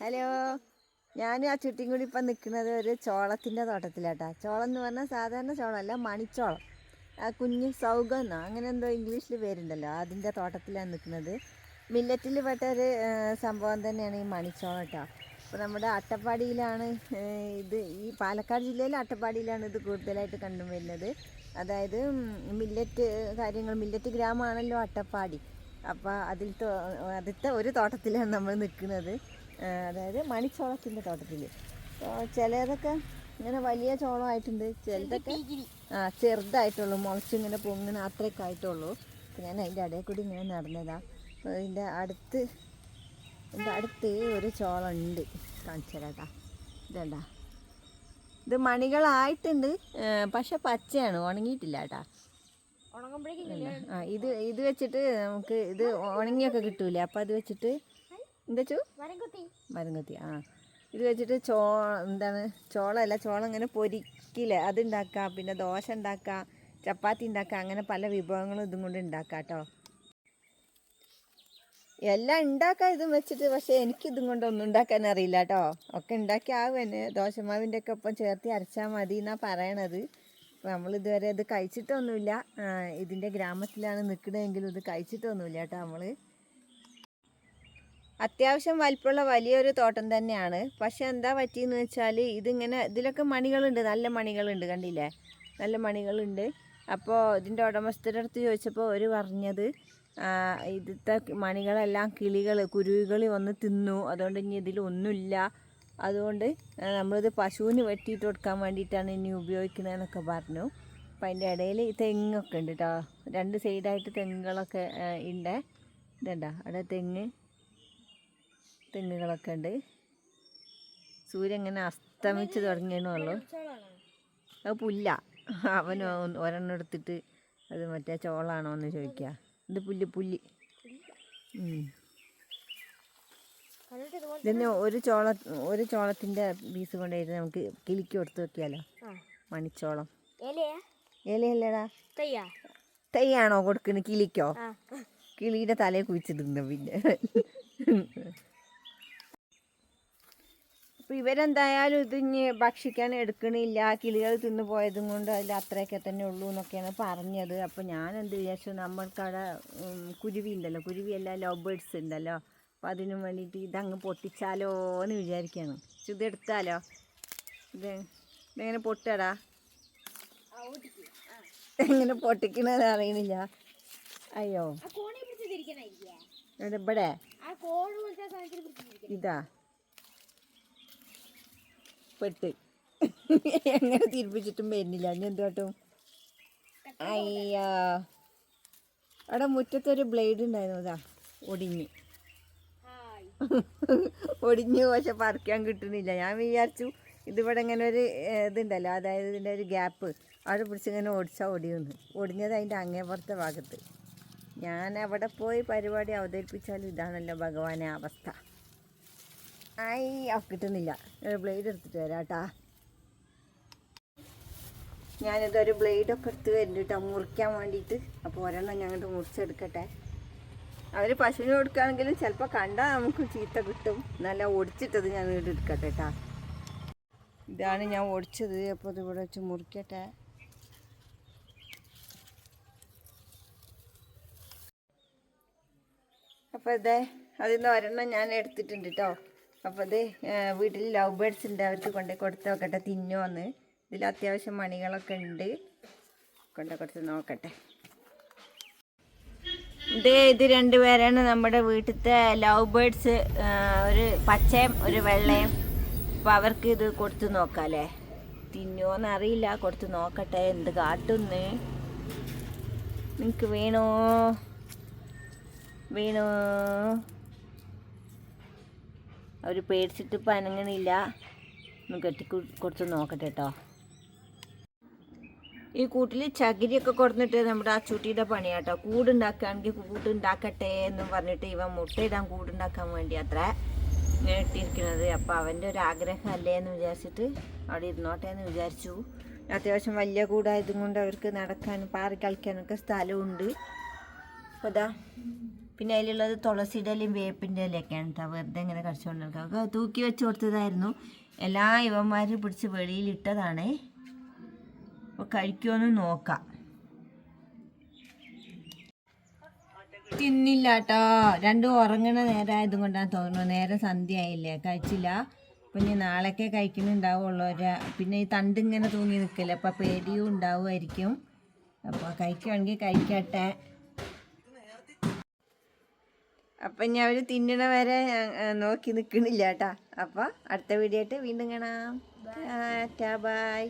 Hello. ഞാൻ ആ ചുറ്റും കൂടി ഇപ്പം നിൽക്കുന്നത് ഒരു ചോളത്തിന്റെ തോട്ടത്തിലാട്ടാ. ചോളം എന്ന് പറഞ്ഞാൽ സാധാരണ ചോളമല്ല മണിച്ചോളം. ആ കുഞ്ഞ് സൗഗം എന്നോ. അങ്ങനെ എന്തോ ഇംഗ്ലീഷിൽ പേരുണ്ടല്ലോ അതിന്റെ തോട്ടത്തിലാണ് നിൽക്കുന്നത്. മില്ലറ്റിൽ പെട്ട ഒരു സംഭവം തന്നെയാണ് ഈ മണിച്ചോളം കേട്ടോ. അപ്പോൾ നമ്മുടെ അട്ടപ്പാടിയിലാണ് ഇത് ഈ പാലക്കാട് ജില്ലയിലെ അട്ടപ്പാടിയിലാണ് ഇത് കൂടുതലായിട്ട് കണ്ടുവരുന്നത്. അതായത് മില്ലറ്റ് കാര്യങ്ങൾ മില്ലറ്റ് ഗ്രാമമാണല്ലോ അട്ടപ്പാടി. അപ്പോൾ അതിൽ ആദ്യത്തെ ഒരു തോട്ടത്തിലാണ് നമ്മൾ നിൽക്കുന്നത്. അതായത് മണിച്ചോളത്തിന്റെ തോട്ടത്തിൽ. അപ്പോൾ ചിലതൊക്കെ ഇങ്ങനെ വലിയ ചോളമായിട്ടുണ്ട്. ചിലതൊക്കെ ആ ചെറുതായിട്ടുള്ളൂ. മുളച്ചിങ്ങനെ പൊങ്ങനെ അത്രയൊക്കെ ആയിട്ടുള്ളൂ. ഞാൻ അതിന്റെ ഇടയിൽ കൂടി ഇങ്ങനെ നടന്നതാണ് അപ്പോൾ അതിന്റെ അടുത്ത് എന്റെ അടുത്ത് ഒരു ചോളം ഉണ്ട് കാണിച്ചു തരാട്ടാ ഇതേണ്ടാ. ഇത് മണികളായിട്ടുണ്ട്. പക്ഷെ പച്ചയാണ്. ഉണങ്ങിയിട്ടില്ല കേട്ടാ. ആ ഇത് ഇത് വെച്ചിട്ട് നമുക്ക് ഇത് ഉണങ്ങിയൊക്കെ കിട്ടൂലേ? അപ്പം അത് വെച്ചിട്ട് എന്താച്ചു മരംകുത്തി ആ. ഇത് വെച്ചിട്ട് ചോ എന്താണ് ചോളമല്ല ചോളം ഇങ്ങനെ പൊരിക്കില്ലേ? അത് ഉണ്ടാക്കാം പിന്നെ ദോശ ഉണ്ടാക്കാം ചപ്പാത്തി ഉണ്ടാക്കാം അങ്ങനെ പല വിഭവങ്ങളും ഇതും കൊണ്ട് ഉണ്ടാക്കാം കേട്ടോ എല്ലാം ഉണ്ടാക്കാം ഇതും വെച്ചിട്ട് പക്ഷേ എനിക്ക് ഇതും കൊണ്ട് ഒന്നും ഉണ്ടാക്കാൻ അറിയില്ല കേട്ടോ ഒക്കെ ഉണ്ടാക്കി ആവുമെന്നെ ദോശമാവിന്റെ ഒക്കെ ഒപ്പം ചേർത്ത് അരച്ചാൽ മതി എന്നാണ് പറയണത്. നമ്മൾ ഇതുവരെ ഇത് കഴിച്ചിട്ടൊന്നുമില്ല. ഇതിന്റെ ഗ്രാമത്തിലാണ് നിൽക്കുന്നതെങ്കിലും ഇത് കഴിച്ചിട്ടൊന്നുമില്ല കേട്ടോ നമ്മൾ അത്യാവശ്യം വലിപ്പമുള്ള വലിയൊരു തോട്ടം തന്നെയാണ്. പക്ഷെ എന്താ പറ്റിയെന്ന് വെച്ചാൽ ഇതിങ്ങനെ ഇതിലൊക്കെ മണികളുണ്ട് നല്ല മണികളുണ്ട് കണ്ടില്ലേ? നല്ല മണികളുണ്ട്. അപ്പോൾ ഇതിന്റെ ഉടമസ്ഥരുടെ അടുത്ത് ചോദിച്ചപ്പോൾ അവർ പറഞ്ഞത് ഇതിത്തെ മണികളെല്ലാം കിളികൾ കുരുവികൾ വന്ന് തിന്നു. അതുകൊണ്ട് ഇനി ഇതിലൊന്നുമില്ല. അതുകൊണ്ട് നമ്മളിത് പശുവിന് വെട്ടിയിട്ട് കൊടുക്കാൻ വേണ്ടിയിട്ടാണ് ഇനി ഉപയോഗിക്കുന്നത് എന്നൊക്കെ പറഞ്ഞു. അപ്പം അതിന്റെ ഇടയിൽ തെങ്ങൊക്കെ ഉണ്ട് കേട്ടോ രണ്ട് സൈഡായിട്ട് തെങ്ങുകളൊക്കെ ഉണ്ട് ഇതുണ്ടോ? അവിടെ തെങ്ങ് തെങ്ങുകളൊക്കെ ഉണ്ട്. സൂര്യൻ ഇങ്ങനെ അസ്തമിച്ച് തുടങ്ങിയേ ചോളാണോ അത് പുല്ല. അവൻ ഒരെണ്ണം എടുത്തിട്ട് അത് മറ്റേ ചോളാണോ എന്ന് ചോദിക്കുക ഇത് പുല്ല് പുല്ല്. ഇതിന് ഒരു ചോള ഒരു ചോളത്തിന്റെ പീസ് കൊണ്ടുപോയിട്ട് നമുക്ക് കിളിക്ക് കൊടുത്ത് വെക്കിയാലോ മണിച്ചോളം. ഇലയാ? ഇലയല്ലേടാ. തയ്യാ തൈയാണോ കൊടുക്കുന്നത് കിളിക്കോ? കിളിയുടെ തലയിൽ കുഴിച്ചിടുന്നു പിന്നെ. അപ്പോൾ ഇവരെന്തായാലും ഇത് ഇനി ഭക്ഷിക്കാൻ എടുക്കണില്ല. കിളികൾ തിന്നു പോയതും കൊണ്ട് അതിൽ അത്രയൊക്കെ തന്നെ ഉള്ളൂ എന്നൊക്കെയാണ് പറഞ്ഞത്. അപ്പോൾ ഞാൻ എന്ത് വിചാരിച്ചു നമ്മൾക്കവിടെ കുരുവി ഉണ്ടല്ലോ. കുരുവിയല്ല ലവ് ബേഡ്സ് ഉണ്ടല്ലോ. അപ്പോൾ അതിന് വേണ്ടിയിട്ട് ഇതങ്ങ് പൊട്ടിച്ചാലോ എന്ന് വിചാരിക്കുകയാണ് പക്ഷെ ഇത് എടുത്താലോ? ഇത് ഇതെങ്ങനെ പൊട്ടടാ എങ്ങനെ പൊട്ടിക്കണത് അറിയണില്ല. അയ്യോ. ഇവിടെ? ഇതാ. പെട്ട്. എങ്ങനെ തിരിപ്പിച്ചിട്ടും വരുന്നില്ല. ഇനി എന്തോട്ടും അയ്യോ. അവിടെ മുറ്റത്തൊരു ബ്ലേഡ് ഉണ്ടായിരുന്നു. ഇതാ ഒടിഞ്ഞ്. ഒടിഞ്ഞ് പക്ഷെ പറിക്കാൻ കിട്ടുന്നില്ല. ഞാൻ വിചാരിച്ചു ഇതിവിടെ ഇങ്ങനെ ഒരു ഇതുണ്ടല്ലോ. അതായത് ഇതിന്റെ ഒരു ഗ്യാപ്പ് അവിടെ പിടിച്ച് ഇങ്ങനെ ഓടിച്ചാൽ ഒടിയുന്നു ഒടിഞ്ഞത് അതിന്റെ അങ്ങേപ്പുറത്തെ ഭാഗത്ത്. ഞാൻ അവിടെ പോയി പരിപാടി അവതരിപ്പിച്ചാലും ഇതാണല്ലോ ഭഗവാനെ അവസ്ഥ. ആയി കിട്ടുന്നില്ല. ബ്ലേഡ് എടുത്തിട്ട് വരാം കേട്ടാ. ഞാനിതൊരു ബ്ലേഡൊക്കെ എടുത്ത് വരുന്നുണ്ട് കേട്ടോ. മുറിക്കാൻ വേണ്ടിയിട്ട്. അപ്പോൾ ഒരെണ്ണം ഞങ്ങോട്ട് മുറിച്ചെടുക്കട്ടെ. അവർ പശുവിന് കൊടുക്കുകയാണെങ്കിലും ചിലപ്പോൾ കണ്ടാൽ നമുക്ക് ചീത്ത കിട്ടും. നല്ല ഒടിച്ചിട്ടത് ഞാൻ വീട് എടുക്കട്ടെ കേട്ടാ ഇതാണ് ഞാൻ ഒടിച്ചത്. അപ്പോൾ ഇത് ഇവിടെ വെച്ച് മുറിക്കട്ടെ. അപ്പോൾ ഇതേ അതിൽ നിന്ന് ഒരെണ്ണം ഞാൻ എടുത്തിട്ടുണ്ട് കേട്ടോ അപ്പോൾ ഇത് വീട്ടിൽ ലവ് ബേഡ്സ് ഉണ്ട്. അവർക്ക് കൊണ്ട് കൊടുത്ത് നോക്കട്ടെ. തിന്നോന്ന് ഇതിൽ അത്യാവശ്യം മണികളൊക്കെ ഉണ്ട്. കൊണ്ടു കൊടുത്ത് നോക്കട്ടെ. ഇത് ഇത് രണ്ടുപേരാണ് നമ്മുടെ വീട്ടിലത്തെ ലവ് ബേർഡ്സ് ഒരു പച്ചയും ഒരു വെള്ളയും. അപ്പം അവർക്ക് ഇത് കൊടുത്തു നോക്കാല്ലേ? തിന്നോന്ന് അറിയില്ല. കൊടുത്തു നോക്കട്ടെ എന്ത് കാട്ടുന്ന്. നിങ്ങൾക്ക് വേണോ? വേണോ? അവർ പേടിച്ചിട്ട് ഇപ്പം അനങ്ങുന്നില്ല ഒന്ന് കെട്ടി കൊടുത്ത് നോക്കട്ടെ കേട്ടോ ഈ കൂട്ടിൽ ചകിരിയൊക്കെ കൊടുത്തിട്ട് നമ്മുടെ ആ ചുട്ടിയുടെ പണിയാട്ടോ. കൂടുണ്ടാക്കുകയാണെങ്കിൽ കൂടുണ്ടാക്കട്ടെ എന്നും പറഞ്ഞിട്ട് ഇവൻ മുട്ടയിടാൻ കൂടുണ്ടാക്കാൻ വേണ്ടി അത്ര ഇട്ടിരിക്കുന്നത്. അപ്പോൾ അവന്റെ ഒരു ആഗ്രഹം അല്ലേ എന്ന് വിചാരിച്ചിട്ട് അവിടെ ഇരുന്നോട്ടെ എന്ന് വിചാരിച്ചു. അത്യാവശ്യം വലിയ കൂടായതും കൊണ്ട് അവർക്ക് നടക്കാനും പാറി കളിക്കാനൊക്കെ സ്ഥലമുണ്ട്. അപ്പോൾ അതാ പിന്നെ അതിലുള്ളത് തുളസിയുടെ ഇലയും വേപ്പിന്റെ ഇലയൊക്കെയാണ് കേട്ടോ വെറുതെ ഇങ്ങനെ കടിച്ചുകൊണ്ട് നടക്കുക തൂക്കി വെച്ച് കൊടുത്തതായിരുന്നു. എല്ലാ യുവന്മാരും പിടിച്ച് വെളിയിലിട്ടതാണേ. അപ്പോൾ കഴിക്കുമെന്ന് നോക്കാം. തിന്നില്ല കേട്ടോ രണ്ടും ഉറങ്ങണ നേരമായതും കൊണ്ടാണ് തോന്നുന്നു. നേരെ സന്ധ്യ ആയില്ലേ കഴിച്ചില്ല. പിന്നെ നാളേക്കേ കഴിക്കുന്നുണ്ടാവുള്ളൂ ഒരു പിന്നെ ഈ തണ്ട് ഇങ്ങനെ തൂങ്ങി നിൽക്കില്ല അപ്പം പേടിയും ഉണ്ടാവുമായിരിക്കും. അപ്പോൾ കഴിക്കുകയാണെങ്കിൽ കഴിക്കട്ടെ. അപ്പം ഞാൻ അവർ തിന്നണ വരെ നോക്കി നിൽക്കണില്ല കേട്ടാ. അപ്പോൾ അടുത്ത വീഡിയോ ആയിട്ട് വീണ്ടും കാണാം. ബൈ.